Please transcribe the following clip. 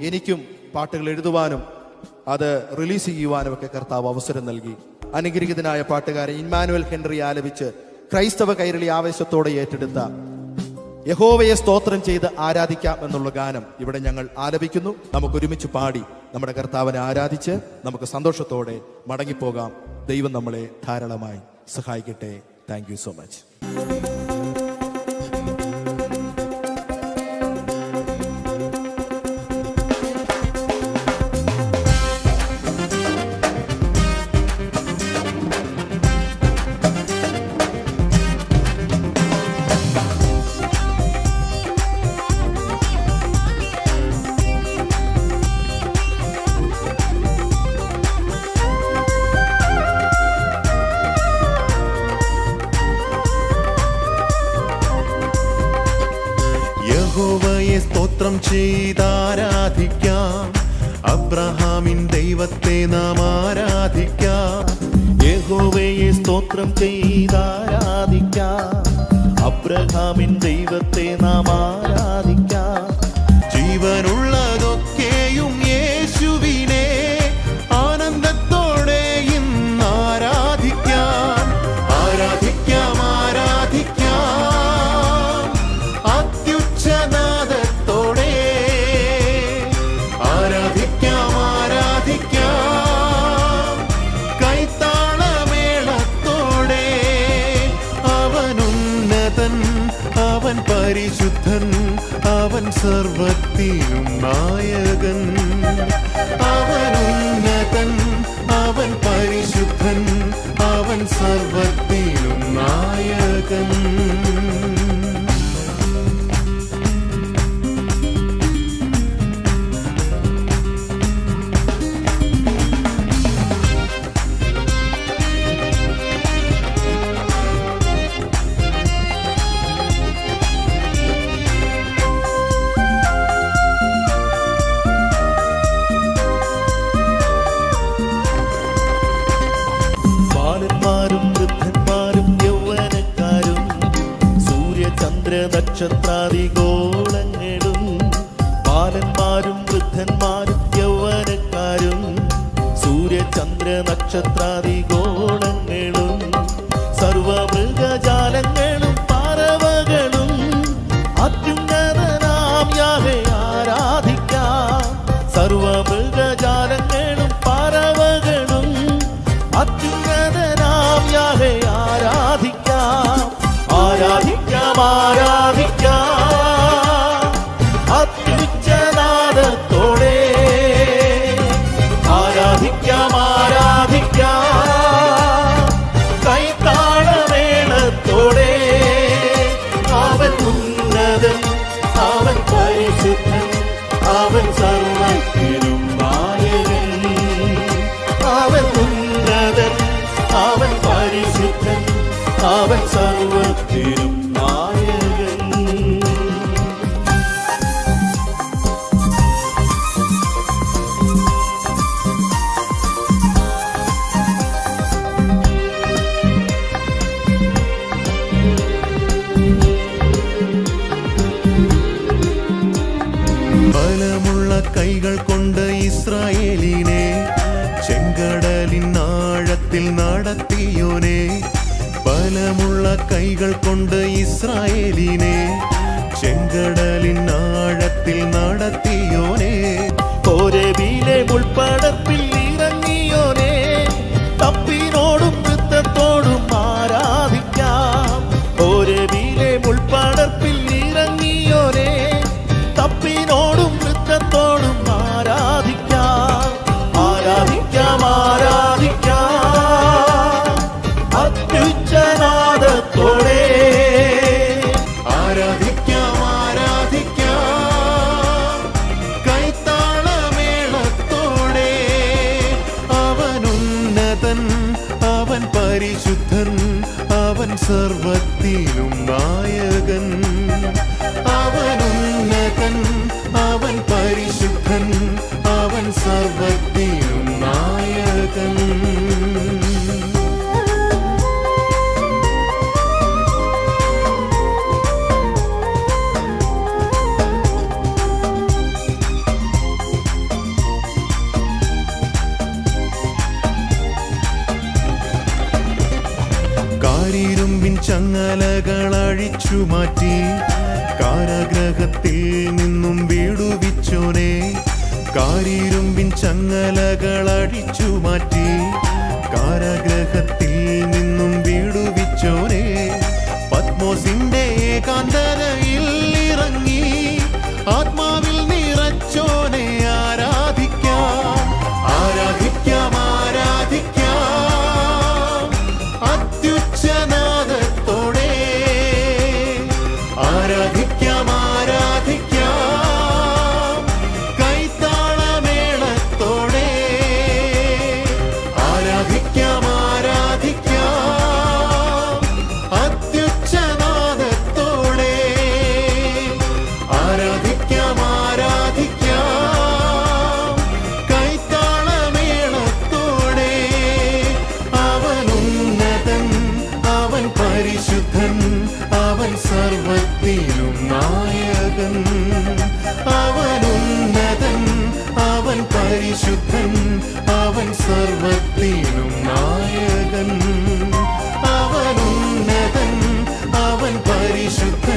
എനിക്കും പാട്ടുകൾ എഴുതുവാനും അത് റിലീസ് ചെയ്യുവാനും ഒക്കെ കർത്താവ് അവസരം നൽകി. അനുഗ്രഹീതനായ പാട്ടുകാരൻ ഇമ്മാനുവൽ ഹെൻറി ആലപിച്ച് ക്രൈസ്തവ കൈരളി ആവേശത്തോടെ ഏറ്റെടുത്ത യഹോവയെ സ്തോത്രം ചെയ്ത് ആരാധിക്കാം എന്നുള്ള ഗാനം ഇവിടെ ഞങ്ങൾ ആലപിക്കുന്നു. നമുക്ക് ഒരുമിച്ച് പാടി നമ്മുടെ കർത്താവിനെ ആരാധിച്ച് നമുക്ക് സന്തോഷത്തോടെ മടങ്ങിപ്പോകാം. ദൈവം നമ്മളെ ധാരാളമായി സഹായിക്കട്ടെ. താങ്ക് സോ മച്ച് യഹോവയെ സ്തോത്രം ചെയ്താരാധിക്കാം. അബ്രഹാമിൻ ദൈവത്തെ നാം ആരാധിക്കാം. യഹോവയെ സ്തോത്രം ചെയ്താരാധിക്കാം. അബ്രഹാമിൻ ദൈവത്തെ നാം ആരാധിക്കാം. ജീവനുള്ളതൊക്കെയും സർവത്തിനും നായകൻ. നക്ഷത്രാദി ഗോളങ്ങളും ബാലന്മാരും വൃദ്ധന്മാരും യൗവനക്കാരും സൂര്യചന്ദ്ര നക്ഷത്രാദി ഗോളങ്ങളും അവൻ സർവത്തിനും നായകൻ ബലമുള്ള കൈകൾ കൊണ്ട് ഇസ്രായേലിനെ ചെങ്കടലിൻ ആഴത്തിൽ നടത്തിയോനെ ബലമുള്ള കൈകൾ കൊണ്ട് ഇസ്രായേലിനെ ചെങ്കടലിൻ ആഴത്തിൽ നടത്തിയോനെ സർവത്തിനും നായകൻ അവനുന്നതൻ അവൻ പരിശുദ്ധൻ അവൻ സർവത്തിനും നായകൻ. ചങ്ങലകൾ അഴിച്ചു മാറ്റി. കാരാഗ്രഹത്തിൽ നിന്നും വീടുവിച്ചോനെ കാരിരുമ്പിൻ ചങ്ങലകൾ അഴിച്ചു മാറ്റി. കാരാഗ്രഹത്തിൽ നിന്നും വീടുവിച്ചോനെ പത്മോസിന്റെ കാന്തരയിൽ ഇറങ്ങി. ആത്മാവിൽ സ്തുതിക്കാം അവൻ ഉന്നതൻ അവൻ പരിശുദ്ധൻ അവൻ നായകൻ. അവൻ ഉന്നതൻ അവൻ പരിശുദ്ധൻ അവൻ അവൻ ഉന്നതൻ അവൻ പരിശുദ്ധൻ.